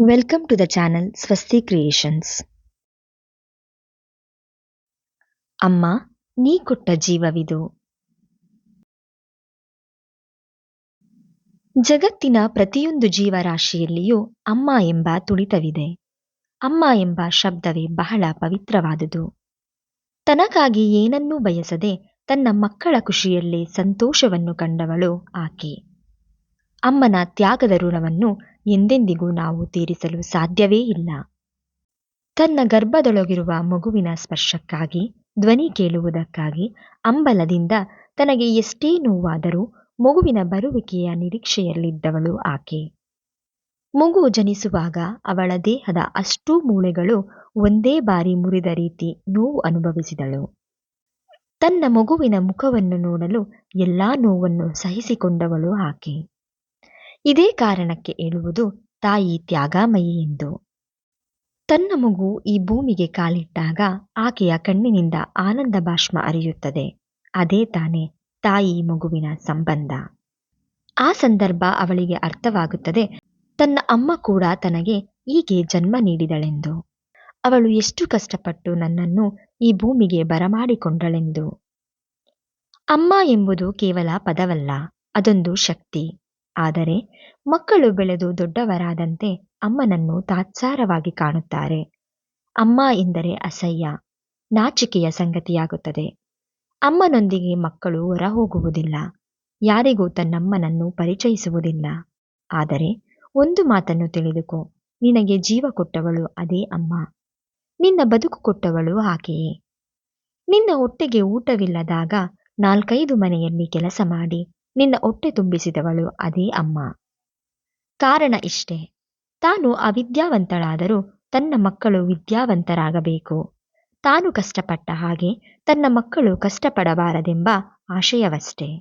Welcome to the channel Swasti Creations. ಅಮ್ಮ ನೀ ಕೊಟ್ಟ ಜೀವವಿದು ಜಗತ್ತಿನ ಪ್ರತಿಯೊಂದು ಜೀವರಾಶಿಯಲ್ಲಿಯೂ ಅಮ್ಮ ಎಂಬ ತುಳಿತವಿದೆ ಅಮ್ಮ ಎಂಬ ಶಬ್ದವೇ ಬಹಳ ಪವಿತ್ರವಾದುದು ತನಗಾಗಿ ಏನನ್ನೂ ಬಯಸದೆ ತನ್ನ ಮಕ್ಕಳ ಖುಷಿಯಲ್ಲೇ ಸಂತೋಷವನ್ನು ಕಂಡವಳು ಆಕೆ ಅಮ್ಮನ ತ್ಯಾಗದ ಋಣವನ್ನು ಎಂದೆಂದಿಗೂ ನಾವು ತೀರಿಸಲು ಸಾಧ್ಯವೇ ಇಲ್ಲ. ತನ್ನ ಗರ್ಭದೊಳಗಿರುವ ಮಗುವಿನ ಸ್ಪರ್ಶಕ್ಕಾಗಿ, ಧ್ವನಿ ಕೇಳುವುದಕ್ಕಾಗಿ, ಅಂಬಲದಿಂದ ತನಗೆ ಎಷ್ಟೇ ನೋವಾದರೂ ಮಗುವಿನ ಬರುವಿಕೆಯ ನಿರೀಕ್ಷೆಯಲ್ಲಿದ್ದವಳು ಆಕೆ. ಮಗು ಜನಿಸುವಾಗ ಅವಳ ದೇಹದ ಅಷ್ಟೂ ಮೂಳೆಗಳು ಒಂದೇ ಬಾರಿ ಮುರಿದ ರೀತಿ ನೋವು ಅನುಭವಿಸಿದಳು. ತನ್ನ ಮಗುವಿನ ಮುಖವನ್ನು ನೋಡಲು ಎಲ್ಲಾ ನೋವನ್ನು ಸಹಿಸಿಕೊಂಡವಳು ಆಕೆ. ಇದೇ ಕಾರಣಕ್ಕೆ ಹೇಳುವುದು ತಾಯಿ ತ್ಯಾಗಾಮಯಿ ಎಂದು. ತನ್ನ ಮಗು ಈ ಭೂಮಿಗೆ ಕಾಲಿಟ್ಟಾಗ ಆಕೆಯ ಕಣ್ಣಿನಿಂದ ಆನಂದ ಭಾಷ್ಮ ಅರಿಯುತ್ತದೆ ಅದೇ ತಾನೇ ತಾಯಿ ಮಗುವಿನ ಸಂಬಂಧ. ಆ ಸಂದರ್ಭ ಅವಳಿಗೆ ಅರ್ಥವಾಗುತ್ತದೆ, ತನ್ನ ಅಮ್ಮ ಕೂಡ ತನಗೆ ಹೀಗೆ ಜನ್ಮ ನೀಡಿದಳೆಂದು. ಅವಳು ಎಷ್ಟು ಕಷ್ಟಪಟ್ಟು ನನ್ನನ್ನು ಈ ಭೂಮಿಗೆ ಬರಮಾಡಿಕೊಂಡಳೆಂದು. ಅಮ್ಮ ಎಂಬುದು ಕೇವಲ ಪದವಲ್ಲ, ಅದೊಂದು ಶಕ್ತಿ. ಆದರೆ ಮಕ್ಕಳು ಬೆಳೆದು ದೊಡ್ಡವರಾದಂತೆ ಅಮ್ಮನನ್ನು ತಾತ್ಸಾರವಾಗಿ ಕಾಣುತ್ತಾರೆ. ಅಮ್ಮ ಎಂದರೆ ಅಸಹ್ಯ, ನಾಚಿಕೆಯ ಸಂಗತಿಯಾಗುತ್ತದೆ. ಅಮ್ಮನೊಂದಿಗೆ ಮಕ್ಕಳು ಹೊರಹೋಗುವುದಿಲ್ಲ, ಯಾರಿಗೂ ತನ್ನಮ್ಮನನ್ನು ಪರಿಚಯಿಸುವುದಿಲ್ಲ. ಆದರೆ ಒಂದು ಮಾತನ್ನು ತಿಳಿದುಕೋ, ನಿನಗೆ ಜೀವ ಕೊಟ್ಟವಳು ಅದೇ ಅಮ್ಮ. ನಿನ್ನ ಬದುಕು ಕೊಟ್ಟವಳು ಆಕೆಯೇ ನಿನ್ನ ಹೊಟ್ಟೆಗೆ ಊಟವಿಲ್ಲದಾಗ ನಾಲ್ಕೈದು ಮನೆಯಲ್ಲಿ ಕೆಲಸ ಮಾಡಿ ನಿನ್ನ ಹೊಟ್ಟೆ ತುಂಬಿಸಿದವಳು ಅದೇ ಅಮ್ಮ. ಕಾರಣ ಇಷ್ಟೇ. ತಾನು ಅವಿದ್ಯಾವಂತಳಾದರೂ ತನ್ನ ಮಕ್ಕಳು ವಿದ್ಯಾವಂತರಾಗಬೇಕು. ತಾನು ಕಷ್ಟಪಟ್ಟ ಹಾಗೆ ತನ್ನ ಮಕ್ಕಳು ಕಷ್ಟಪಡಬಾರದೆಂಬ ಆಶಯವಷ್ಟೇ.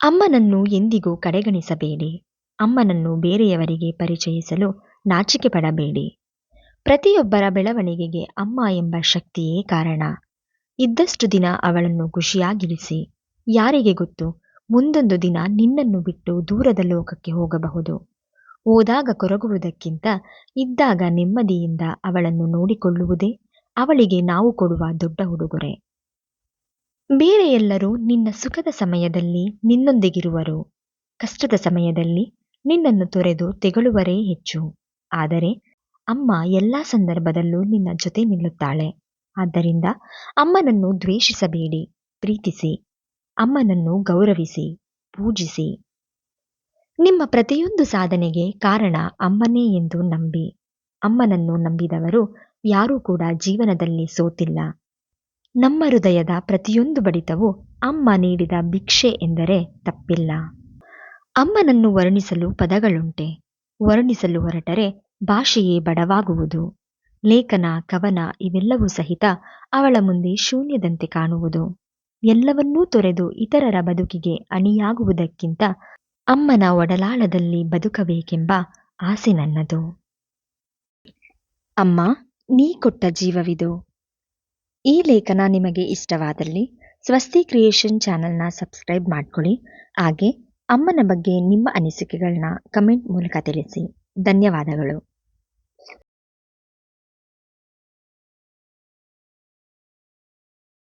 ಅಮ್ಮನನ್ನು ಎಂದಿಗೂ ಕಡೆಗಣಿಸಬೇಡಿ. ಅಮ್ಮನನ್ನು ಬೇರೆಯವರಿಗೆ ಪರಿಚಯಿಸಲು ನಾಚಿಕೆ ಪಡಬೇಡಿ ಪ್ರತಿಯೊಬ್ಬರ ಬೆಳವಣಿಗೆಗೆ ಅಮ್ಮ ಎಂಬ ಶಕ್ತಿಯೇ ಕಾರಣ. ಇದ್ದಷ್ಟು ದಿನ ಅವಳನ್ನು ಖುಷಿಯಾಗಿರಿಸಿ ಯಾರಿಗೆ ಗೊತ್ತು? ಮುಂದೊಂದು ದಿನ ನಿನ್ನನ್ನು ಬಿಟ್ಟು ದೂರದ ಲೋಕಕ್ಕೆ ಹೋಗಬಹುದು. ಹೋದಾಗ ಕೊರಗುವುದಕ್ಕಿಂತ ಇದ್ದಾಗ ನೆಮ್ಮದಿಯಿಂದ ಅವಳನ್ನು ನೋಡಿಕೊಳ್ಳುವುದೇ ಅವಳಿಗೆ ನಾವು ಕೊಡುವ ದೊಡ್ಡ ಉಡುಗೊರೆ. ಬೇರೆ ಎಲ್ಲರೂ ನಿನ್ನ ಸುಖದ ಸಮಯದಲ್ಲಿ ನಿನ್ನೊಂದಿಗಿರುವರು. ಕಷ್ಟದ ಸಮಯದಲ್ಲಿ ನಿನ್ನನ್ನು ತೊರೆದು ತೆಗಳುವರೇ ಹೆಚ್ಚು. ಆದರೆ ಅಮ್ಮ ಎಲ್ಲಾ ಸಂದರ್ಭದಲ್ಲೂ ನಿನ್ನ ಜೊತೆ ನಿಲ್ಲುತ್ತಾಳೆ. ಆದ್ದರಿಂದ ಅಮ್ಮನನ್ನು ದ್ವೇಷಿಸಬೇಡಿ, ಪ್ರೀತಿಸಿ. ಅಮ್ಮನನ್ನು ಗೌರವಿಸಿ, ಪೂಜಿಸಿ. ನಿಮ್ಮ ಪ್ರತಿಯೊಂದು ಸಾಧನೆಗೆ ಕಾರಣ ಅಮ್ಮನೇ ಎಂದು ನಂಬಿ. ಅಮ್ಮನನ್ನು ನಂಬಿದವರು ಯಾರೂ ಕೂಡ ಜೀವನದಲ್ಲಿ ಸೋತಿಲ್ಲ. ನಮ್ಮ ಹೃದಯದ ಪ್ರತಿಯೊಂದು ಬಡಿತವು ಅಮ್ಮ ನೀಡಿದ ಭಿಕ್ಷೆ ಎಂದರೆ ತಪ್ಪಿಲ್ಲ. ಅಮ್ಮನನ್ನು ವರ್ಣಿಸಲು ಪದಗಳುಂಟೆ. ವರ್ಣಿಸಲು ಹೊರಟರೆ ಭಾಷೆಯೇ ಬಡವಾಗುವುದು. ಲೇಖನ, ಕವನ ಇವೆಲ್ಲವೂ ಸಹಿತ ಅವಳ ಮುಂದೆ ಶೂನ್ಯದಂತೆ ಕಾಣುವುದು. ಎಲ್ಲವನ್ನೂ ತೊರೆದು ಇತರರ ಬದುಕಿಗೆ ಅಣಿಯಾಗುವುದಕ್ಕಿಂತ ಅಮ್ಮನ ಒಡಲಾಳದಲ್ಲಿ ಬದುಕಬೇಕೆಂಬ ಆಸೆ ನನ್ನದು. ಅಮ್ಮ, ನೀ ಕೊಟ್ಟ ಜೀವವಿದು. ಈ ಲೇಖನ ನಿಮಗೆ ಇಷ್ಟವಾದಲ್ಲಿ ಸ್ವಸ್ತಿ ಕ್ರಿಯೇಷನ್ ಚಾನಲ್ನ ಸಬ್ಸ್ಕ್ರೈಬ್ ಮಾಡ್ಕೊಳ್ಳಿ. ಹಾಗೆ ಅಮ್ಮನ ಬಗ್ಗೆ ನಿಮ್ಮ ಅನಿಸಿಕೆಗಳನ್ನ ಕಮೆಂಟ್ ಮೂಲಕ ತಿಳಿಸಿ. ಧನ್ಯವಾದಗಳು.